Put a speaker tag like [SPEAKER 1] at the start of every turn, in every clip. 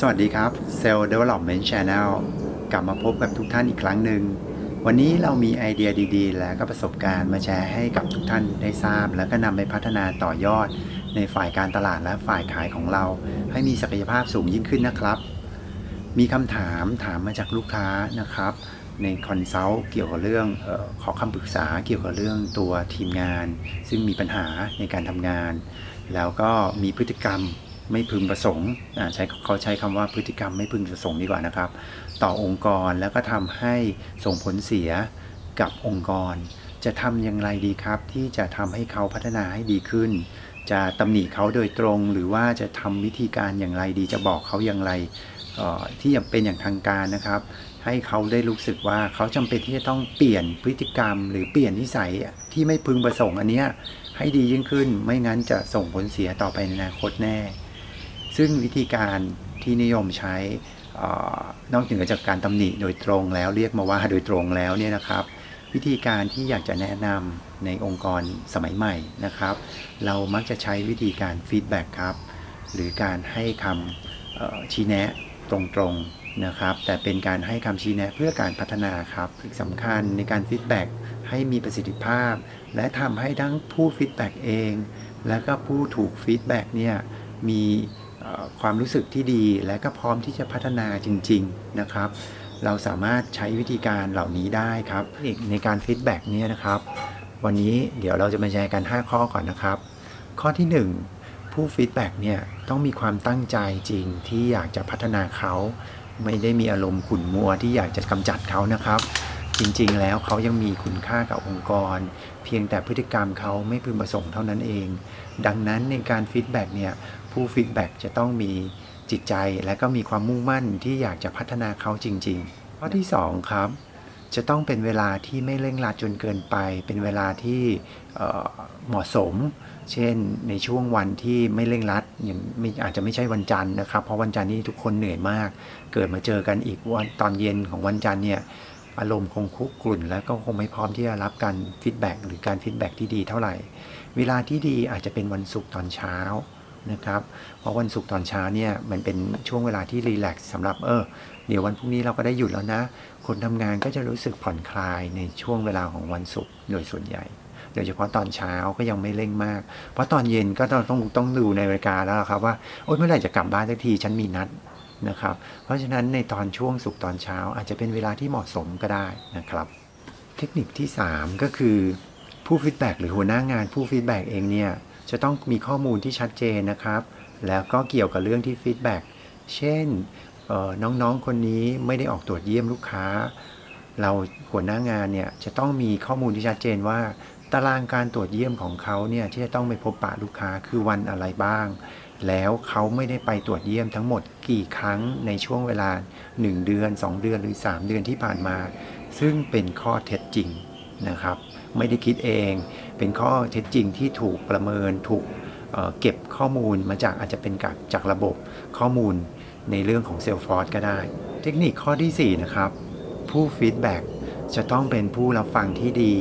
[SPEAKER 1] สวัสดีครับ Cell Development Channel กลับมาพบกับทุกท่านอีกครั้งหนึ่ง วันนี้เรามีไอเดียดีๆ และก็ประสบการณ์มาแชร์ให้กับทุกท่านได้ทราบ แล้วก็นำไปพัฒนาต่อยอด ในฝ่ายการตลาดและฝ่ายขายของเรา ให้มีศักยภาพสูงยิ่งขึ้นนะครับ มีคำถามถามมาจากลูกค้านะครับ ในคอนซัลท์เกี่ยวกับเรื่องออขอคำปรึกษาเกี่ยวกับเรื่องตัวทีมงาน ซึ่งมีปัญหาในการทำงาน แล้วก็มีพฤติกรรม ไม่พึงประสงค์ใช้เขาใช้คำว่าพฤติกรรมไม่พึงประสงค์ดีกว่านะครับ ต่อองค์กรแล้วก็ทำให้ส่งผลเสียกับองค์กร จะทำอย่างไรดีครับ ที่จะทำให้เขาพัฒนาให้ดีขึ้น จะตำหนิเขาโดยตรง หรือว่าจะทำวิธีการอย่างไรดีจะบอกเขาอย่างไรที่ย่างเป็นอย่างทางการนะครับ ให้เขาได้รู้สึกว่าเขาจำเป็นที่จะต้องเปลี่ยนพฤติกรรม หรือเปลี่ยนนิสัยที่ไม่พึงประสงค์อันเนี้ยให้ดียิ่งขึ้น ไม่งั้นจะส่งผลเสียต่อไปในอนาคตแน่ ซึ่งวิธีการที่นิยมใช้อนอกเหนือจากการตำหนิโดยตรงแล้วเรียกมาว่าโดยตรงแล้วเนี่ยนะครับ วิธีการที่อยากจะแนะนำในองค์กรสมัยใหม่นะครับ เรามักจะใช้วิธีการฟีดแบ็กครับ หรือการให้คำชี้แนะตรงๆนะครับ แต่เป็นการให้คำชี้แนะเพื่อการพัฒนาครับที่สำคัญในการฟีดแบ็กให้มีประสิทธิภาพ และทำให้ทั้งผู้ฟีดแบ็กเอง และก็ผู้ถูกฟีดแบ็กเนี่ยมี ความรู้สึกที่ดีและก็พร้อมที่จะพัฒนาจริง ๆนะครับ เราสามารถใช้วิธีการเหล่านี้ได้ครับในการฟีดแบ็กเนี่ยนะครับ วันนี้เดี๋ยวเราจะมาแชร์กัน 5 ข้อก่อนนะครับ ข้อที่ 1 ผู้ฟีดแบ็กเนี่ยต้องมีความตั้งใจจริงที่อยากจะพัฒนาเขา ไม่ได้มีอารมณ์ขุ่นมัวที่อยากจะกำจัดเขานะครับ จริงๆ แล้วเขายังมีคุณค่ากับองค์กร เพียงแต่พฤติกรรมเขาไม่พึงประสงค์เท่านั้นเอง ดังนั้นในการฟีดแบ็กเนี่ยผู้ฟีดแบ็กจะต้องมีจิตใจและก็มีความมุ่งมั่นที่อยากจะพัฒนาเขาจริงๆข้อที่2ครับจะต้องเป็นเวลาที่ไม่เร่งรัดจนเกินไป เป็นเวลาที่เเหมาะสม เช่นในช่วงวันที่ไม่เร่งรัดอย่างอาจจะไม่ใช่วันจันทร์นะครับ เพราะวันจันทร์นี่ทุกคนเหนื่อยมาก เกิดมาเจอกันอีกวันตอนเย็นของวันจันทร์เนี่ย อารมณ์คงคุกกรุ่น แล้วก็คงไม่พร้อมที่จะรับการฟีดแบ็กหรือการฟีดแบ็กที่ดีเท่าไหร่ เวลาที่ดีอาจจะเป็นวันศุกร์ตอนเช้านะครับเพราะวันศุกร์ตอนเช้าเนี่ยมันเป็นช่วงเวลาที่รีแลกซ์สำหรับเออเดี๋ยววันพรุ่งนี้เราก็ได้หยุดแล้วนะ คนทำงานก็จะรู้สึกผ่อนคลายในช่วงเวลาของวันศุกร์โดยส่วนใหญ่ โดยเฉพาะตอนเช้าก็ยังไม่เร่งมาก เพราะตอนเย็นก็ต้องต้องต้องดูในนาฬิกาแล้วครับว่าโอ๊ยเมื่อไหร่จะกลับบ้านสักทีฉันมีนัด นะครับ เพราะฉะนั้นในตอนช่วงศุกตอนเช้าอาจจะเป็นเวลาที่เหมาะสมก็ได้นะครับ เทคนิคที่ 3 ก็คือผู้ฟีดแบ็กหรือหัวหน้างานผู้ฟีดแบ็กเองเนี่ยจะต้องมีข้อมูลที่ชัดเจนนะครับ แล้วก็เกี่ยวกับเรื่องที่ฟีดแบ็กเช่นน้องๆคนนี้ไม่ได้ออกตรวจเยี่ยมลูกค้า เราหัวหน้างานเนี่ยจะต้องมีข้อมูลที่ชัดเจนว่า ตารางการตรวจเยี่ยมของเขาเนี่ยที่จะต้องไปพบปะลูกค้าคือวันอะไรบ้าง แล้วเขาไม่ได้ไปตรวจเยี่ยมทั้งหมดกี่ครั้งในช่วงเวลา 1 เดือน 2 เดือนหรือ 3 เดือนที่ผ่านมา ซึ่งเป็นข้อเท็จจริงนะครับ ไม่ได้คิดเอง เป็นข้อเท็จจริงที่ถูกประเมินถูกเเก็บข้อมูลมาจากอาจจะเป็นจากจากระบบข้อมูลในเรื่องของเซลฟอร์ก็ได้ เทคนิคข้อที่ 4 นะครับ ผู้ฟีดแบ็กจะต้องเป็นผู้รับฟังที่ดี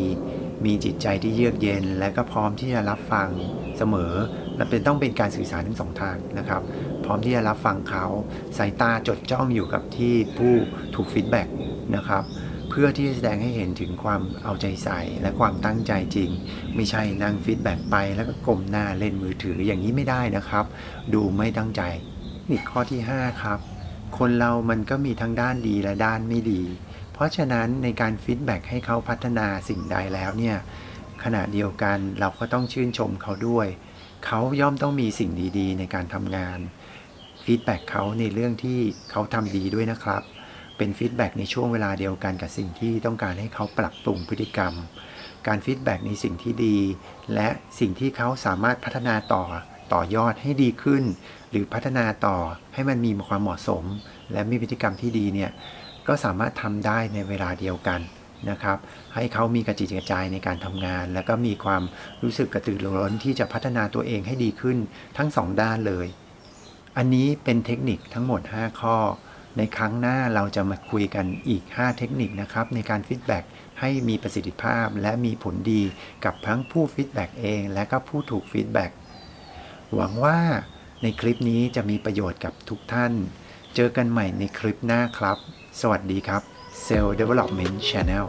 [SPEAKER 1] มีจิตใจที่เยือกเย็น และก็พร้อมที่จะรับฟังเสมอและเป็นต้องเป็นการสื่อสารทั้งสองทางนะครับ พร้อมที่จะรับฟังเขาสายตาจดจ้องอยู่กับที่ผู้ถูกฟีดแบ็กนะครับเพื่อที่จะแสดงให้เห็นถึงความเอาใจใส่และความตั้งใจจริง ไม่ใช่นั่งฟีดแบ็กไปแล้วก็กลมหน้าเล่นมือถืออย่างนี้ไม่ได้นะครับ ดูไม่ตั้งใจนี่ข้อที่ 5 ครับ คนเรามันก็มีทั้งด้านดีและด้านไม่ดี เพราะฉะนั้นในการฟีดแบ็กให้เขาพัฒนาสิ่งใดแล้วเนี่ยขณะเดียวกันเราก็ต้องชื่นชมเขาด้วย เขาย่อมต้องมีสิ่งดีๆ ในการทำงานฟีดแบ็กเขาในเรื่องที่เขาทำดีด้วยนะครับ เป็นฟีดแบ็กในช่วงเวลาเดียวกันกับสิ่งที่ต้องการให้เขาปรับปรุงพฤติกรรม การฟีดแบ็กในสิ่งที่ดี และสิ่งที่เขาสามารถพัฒนาต่อต่อยอดให้ดีขึ้น หรือพัฒนาต่อให้มันมีความเหมาะสม และมีพฤติกรรมที่ดีเนี่ย ก็สามารถทำได้ในเวลาเดียวกันนะครับ ให้เขามีกระจิตกระใจในการทำงาน แล้วก็มีความรู้สึกกระตือรือร้นที่จะพัฒนาตัวเองให้ดีขึ้นทั้งสองด้านเลย อันนี้เป็นเทคนิคทั้งหมด 5 ข้อ ในครั้งหน้าเราจะมาคุยกันอีก 5 เทคนิคนะครับในการฟีดแบ็กให้มีประสิทธิภาพและมีผลดีกับทั้งผู้ฟีดแบ็กเอง และก็ผู้ถูกฟีดแบ็กหวังว่าในคลิปนี้จะมีประโยชน์กับทุกท่าน เจอกันใหม่ในคลิปหน้าครับ สวัสดีครับ Cell Development Channel